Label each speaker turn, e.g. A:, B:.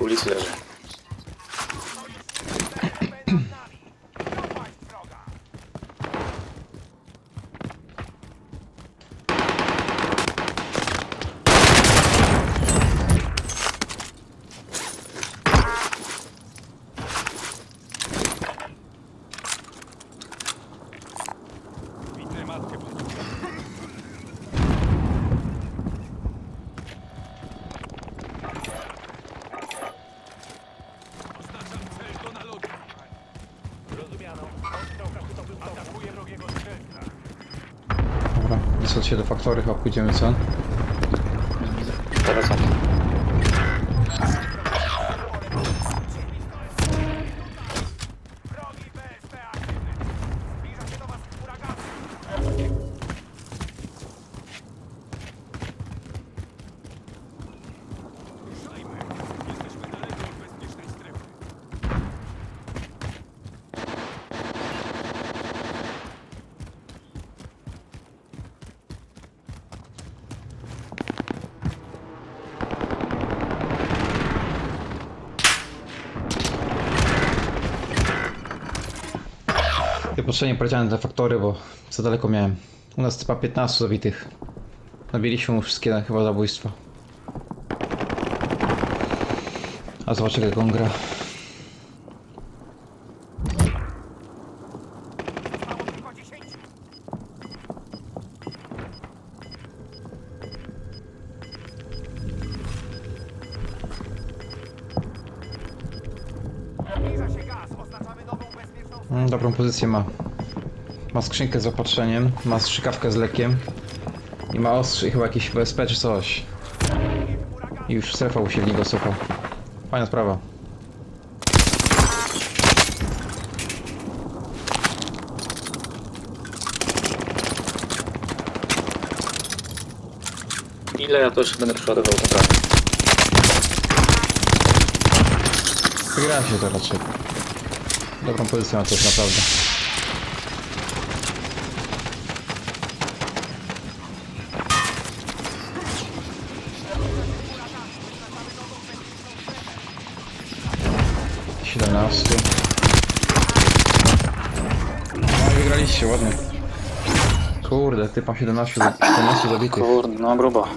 A: 处理起来了。Rozumiano. Ostrzał kasetowy atakuje wrogiego strzelca.
B: Dobra, wysłać się do faktory, chyba pójdziemy, co?
C: Teraz on.
B: Niepotrzebnie poleciałem do faktory, bo za daleko miałem. U nas chyba 15 zabitych. Nabiliśmy mu wszystkie chyba zabójstwa. A zobaczę jak on gra. Dobrą pozycję ma. Ma skrzynkę z opatrzeniem, ma strzykawkę z lekiem. I ma ostrze i chyba jakieś BSP czy coś. I już strefa u silnika sucha. Fajna sprawa.
C: Ile ja to jeszcze będę przeładował kartę?
B: Wygra się to raczej. Dobrą pozycję ma też naprawdę. Siedemnastu. No wygraliście, ładnie. Kurde, ty pan 17, 17 zabitych.
C: Kurde, no grubo.